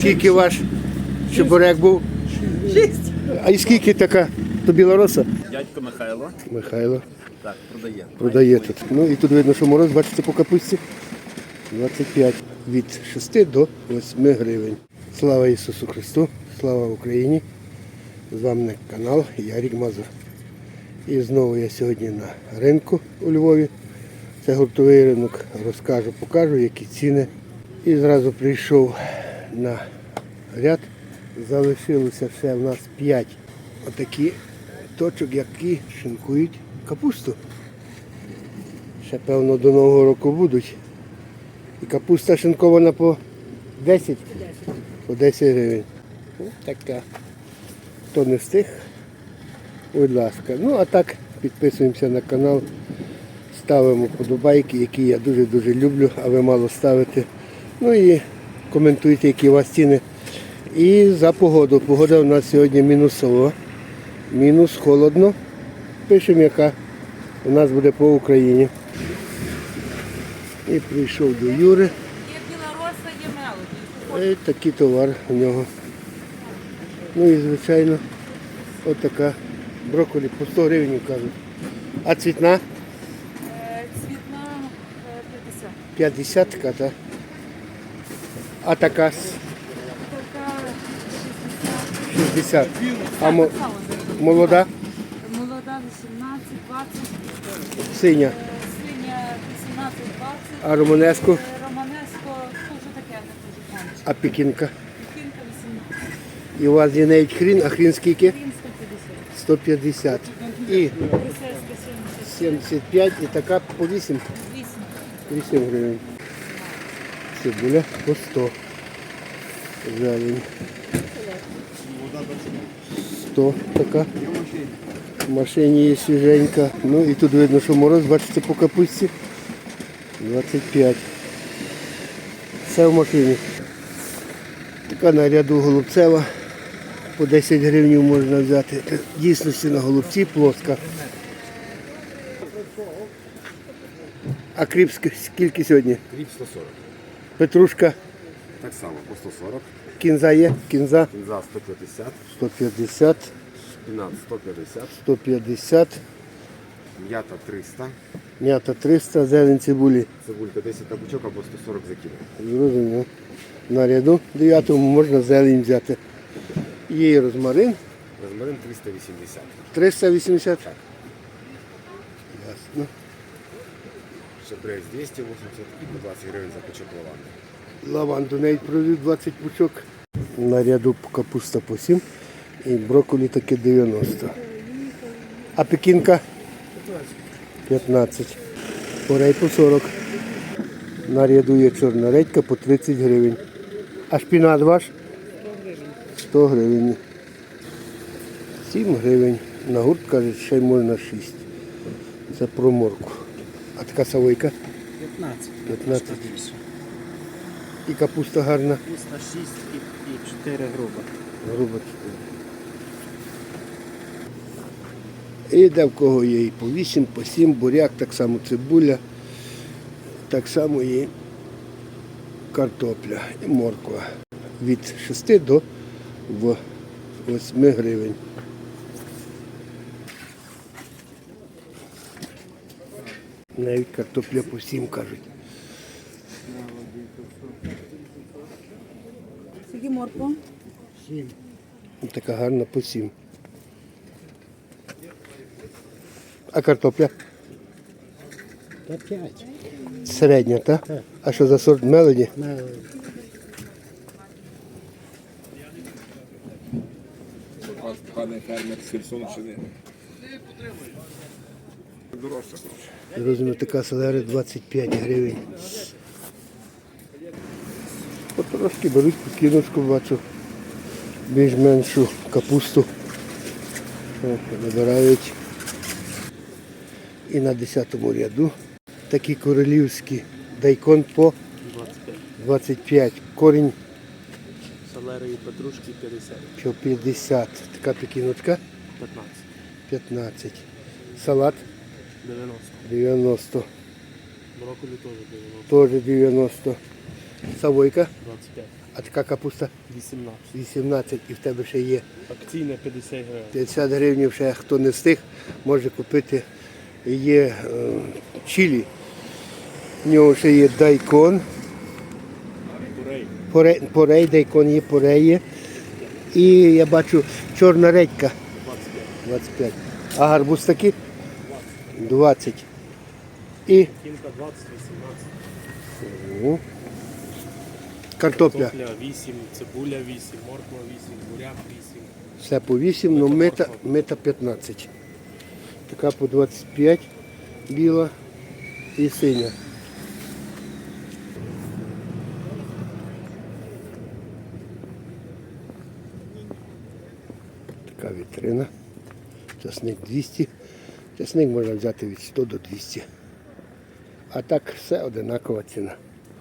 Скільки ваш чебурек був? Шість. А і скільки така? То білороса? Дядько Михайло. Михайло Так, продає. продає тут. Ну і тут видно, що мороз, бачите, по капусті. 25 від 6 до 8 гривень. Слава Ісусу Христу, слава Україні! З вами канал Ярік Мазур. І знову я сьогодні на ринку у Львові. Це гуртовий ринок. Розкажу, покажу, які ціни. І зразу прийшов на ряд. Залишилося ще в нас 5 отакі точок, які шинкують капусту. Ще певно до Нового року будуть. І капуста шинкована по 10, по 10 гривень. Ну, така. Хто не встиг, будь ласка. Ну а так підписуємося на канал, ставимо подобайки, які я дуже-дуже люблю, а ви мало ставите. Ну і коментуйте, які у вас ціни. І за погоду. Погода у нас сьогодні мінусова. Мінус холодно. Пишемо, яка у нас буде по Україні. І прийшов до Юри. І такий товар у нього. Ну і звичайно, отака брокколі по 100 гривень кажуть. А цвітна Е, Цвітна е, 50. 50 така, так? А така с- 60. А мо- молода Молода 18, 20, синя. синя 18, 20. А романеску, Е, Романеско, то вже таке не дуже танче. а пекінка. Пекінка 18. І у вас є навіть хрін, а хрін скільки? Він 150. 150. І Брюссельська 70. 75 і така по 8. 8. 8 гривень. Цибуля по 100. Зелень. 100 така. В машині є свіженька. Ну і тут видно, що мороз, бачите, по капусті. 25. Все в машині. Така на ряду голубцева. По 10 гривень можна взяти. Дійсності на голубці плоска. А кріп скільки сьогодні? Кріп 140. Петрушка, Так само по 140. кінза є, кінза Кінза 150, 150, шпінат 150, 150, м'ята 300, м'ята 300, зелень цибулі. цибулька 10 табучок або 140 за кіло. Зрозуміло. На ряду 9 можна зелень взяти. Є і розмарин Розмарин 380. 380. Так. Ясно. Шабрець 280 і по 20 гривень за пучок лаванди. Лаванду навіть продають 20 пучок. На ряду капуста по 7 і брокколі таки 90. А пекінка? 15. Порей по 40. На ряду є чорна редька по 30 гривень. А шпінат ваш? 100 гривень. 7 гривень. На гурт кажуть, ще й можна 6. Це про морку. А така савойка? 15. 15. І капуста гарна. 306 і, і 4 грубо. Грубо І де в кого є і по 8, по 7, буряк, так само цибуля, так само і картопля і морква. Від 6 до 8 гривень. Навіть картопля по 7 кажуть. Скільки морква? Така гарна по 7. А картопля? Та 5. Середня, так? А що за сорт мелоді? Пане фермер з Херсонщини. Дорожче. Розумію, така селера 25 гривень. Трошки беруть покіночку, бачу. Більш-меншу капусту. Набирають. І на 10 ряду такі королівські дайкон по 25. 25. Корінь Салери і петрушки 50. по 50. Така пекіночка 15. 15. Салат 90. 90. Брокколі теж 90. Теж 90. Савойка 25. А така капуста 18. 18 і в тебе ще є Акційна 50 гривень. 50 гривень, ще хто не встиг, може купити. Є е, чилі. В нього ще є дайкон. Курей. Порей, порей дайкон є, порей є. І я бачу чорна редька 25. 25. А гарбуз такий 20. І Кінка 20, 18. о, картопля. Топля 8, цибуля 8, морква 8, буряк 8. Все по 8, ну мита, мита 15. Така по 25 біла і синя. Така вітрина. Часник 200. Часник можна взяти від 100 до 200. А так все одинакова ціна.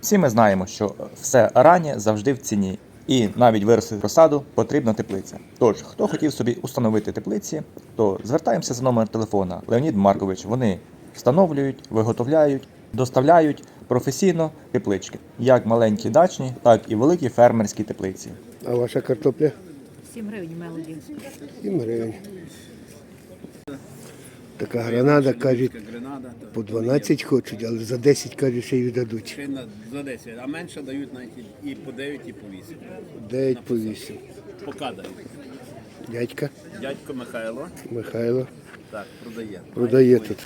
Всі ми знаємо, що все раннє завжди в ціні, і навіть виростити розсаду потрібна теплиця. Тож, хто хотів собі установити теплиці, то звертаємося за номер телефона Леонід Маркович. Вони встановлюють, виготовляють, доставляють професійно теплички, як маленькі дачні, так і великі фермерські теплиці. А ваша картопля? 7 гривень мелоді. 7 гривень. Така гранада, кажуть, то по 12 хочуть, але за 10, кажуть, ще й віддадуть. ще на- за 10, а менше дають навіть і- і по 9, і по 8. 9 по 8. Поки дають. Дядька Дядько Михайло Михайло так, продає. продає тут.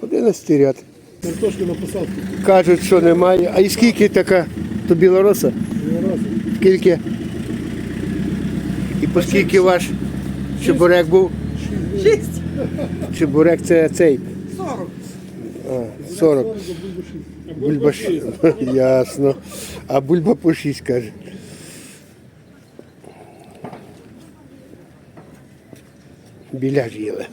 11 ряд. Картошки на посадку. Кажуть, що немає. А і скільки така? То білороса? Білороса. Скільки? І по скільки ваш чебурек був? Шість. Чебурек це цей. 40. А, 40. Бульба 6. Ясно. А бульба по 6 каже. Біля їли.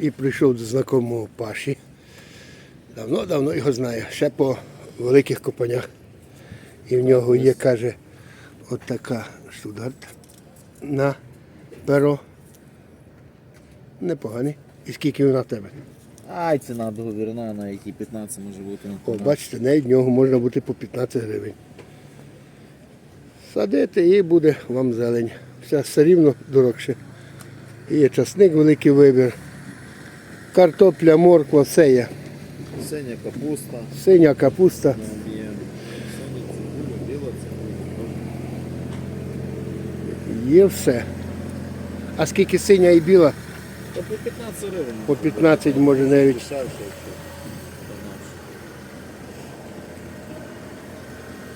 І прийшов до знакомого Паші. Давно-давно його знаю, ще по великих копанях. І в нього є, каже, от така штутгарт на перо. Непоганий. І скільки вона в тебе? Ай, ціна договірна, на якій 15 може бути. О, бачите, навіть в нього можна бути по 15 гривень. Садити і буде вам зелень. Все все рівно дорогше. І Є часник великий вибір. Картопля, морква, все є. Синя капуста, Синя капуста. на об'єм. Синя цибуля, біла цибуля. Є все. А скільки синя і біла? По 15 гривень. По 15 може навіть.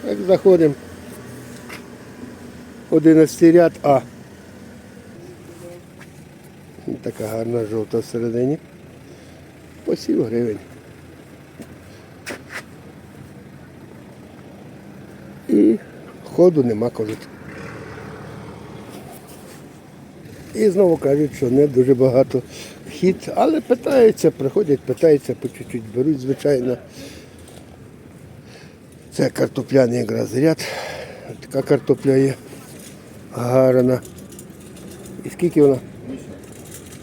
Так заходимо. 11 ряд А. Така гарна жовта всередині. По 7 гривень. І ходу нема, кажуть. І знову кажуть, що не дуже багато хід, але питаються, приходять, питаються, по чуть-чуть беруть, звичайно. Це картопляний якраз ряд. Така картопля є гарна. І скільки вона?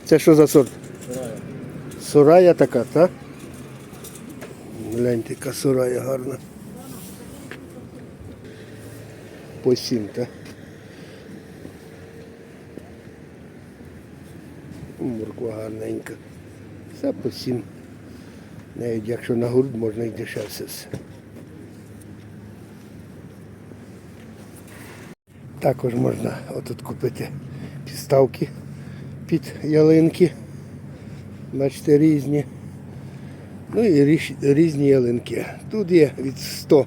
Це що за сорт? Сурая. Сурая така, так? Гляньте, яка сурая гарна. По сім, так? Морква гарненька. Все по сім. Навіть якщо на грудь можна і дешевше. Також можна отут купити підставки під ялинки. Бачите, різні. Ну і різні ялинки. Тут є від 100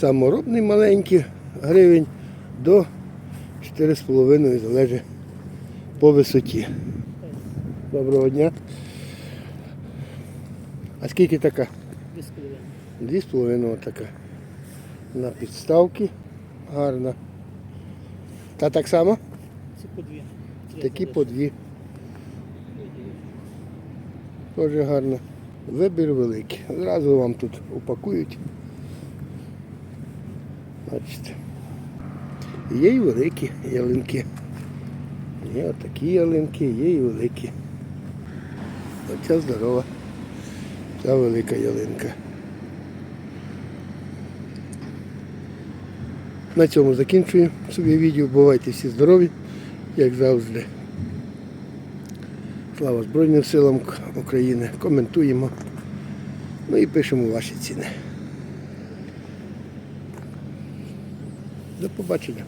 саморобний маленький гривень до 4,5 залежить по висоті. Доброго дня. А скільки така? Дві з половиною така. На підставки. Гарна. Та так само? Це по дві. Такі по дві. Дуже гарно. Вибір великий. Зразу вам тут упакують. Бачите. Є і великі ялинки. Є отакі ялинки, є і великі. Оця здорова. Та велика ялинка. На цьому закінчую собі відео. Бувайте всі здорові, як завжди. Слава Збройним силам України. Коментуємо. Ну і пишемо ваші ціни. До побачення.